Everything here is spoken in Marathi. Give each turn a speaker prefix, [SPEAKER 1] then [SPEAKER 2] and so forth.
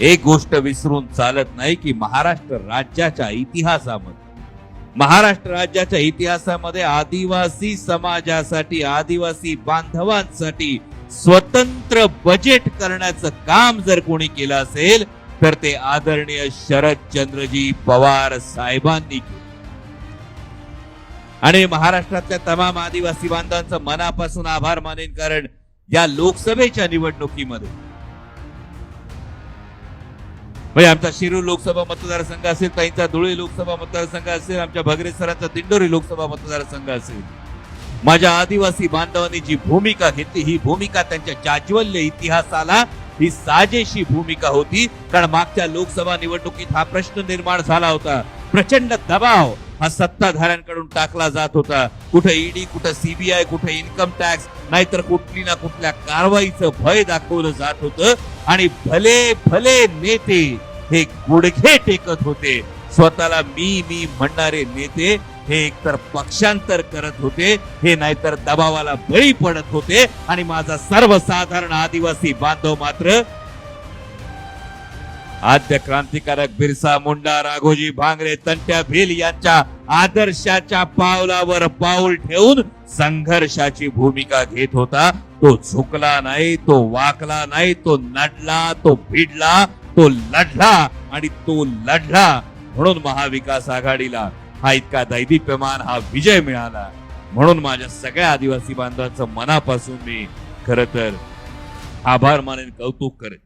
[SPEAKER 1] एक गोष्ट विसरून चालत नाही की महाराष्ट्र राज्याच्या इतिहासामध्ये महाराष्ट्र राज्याच्या इतिहासामध्ये आदिवासी समाजासाठी आदिवासी बांधवांसाठी स्वतंत्र बजेट करण्याचं काम जर कोणी केलं असेल तर ते आदरणीय शरदचंद्रजी पवार साहेबांनी केलं. आणि महाराष्ट्रातल्या तमाम आदिवासी बांधवांचं मनापासून आभार मानेन कारण या लोकसभेच्या निवडणुकीमध्ये म्हणजे आमचा शिरूर लोकसभा मतदारसंघ असेल काहींचा धुळे लोकसभा मतदारसंघ असेल आमच्या भगरे सरांचा दिंडोरी लोकसभा मतदारसंघ असेल. माझ्या आदिवासी बांधवांनी जी भूमिका घेतली ही भूमिका त्यांच्या जाज्वल्य इतिहासाला ही साजेशी भूमिका होती. कारण मागच्या लोकसभा निवडणुकीत हा प्रश्न निर्माण झाला होता. प्रचंड दबाव हा सत्ताधाऱ्यांकडून टाकला जात होता. कुठे ईडी कुठे सीबीआय कुठे इन्कम टॅक्स नाहीतर कुठली ना कुठल्या कारवाईचं भय दाखवलं जात होतं. आणि भले भले नेते हे गुडघे टेकत होते. स्वतःला मी मी म्हणणारे नेते हे एकतर पक्षांतर करत होते हे नाहीतर दबावाला बळी पडत होते. आणि माझा सर्वसाधारण आदिवासी बांधव मात्र आद्य क्रांतिकारक बिरसा मुंडा राघोजी भांगरे तंट्या भिल यांच्या आदर्शाच्या पावलावर पाऊल ठेवून संघर्षाची भूमिका घेत होता. तो झुकला नाही तो वाकला नाही तो नडला तो भिडला. तो लढला आणि तो लढला. म्हणून महाविकास आघाडीला हा इतका दैदिप्यमान हा विजय मिळाला. म्हणून माझ्या सगळ्या आदिवासी बांधवांचं मनापासून मी खर तर आभार मानेन कौतुक करेन.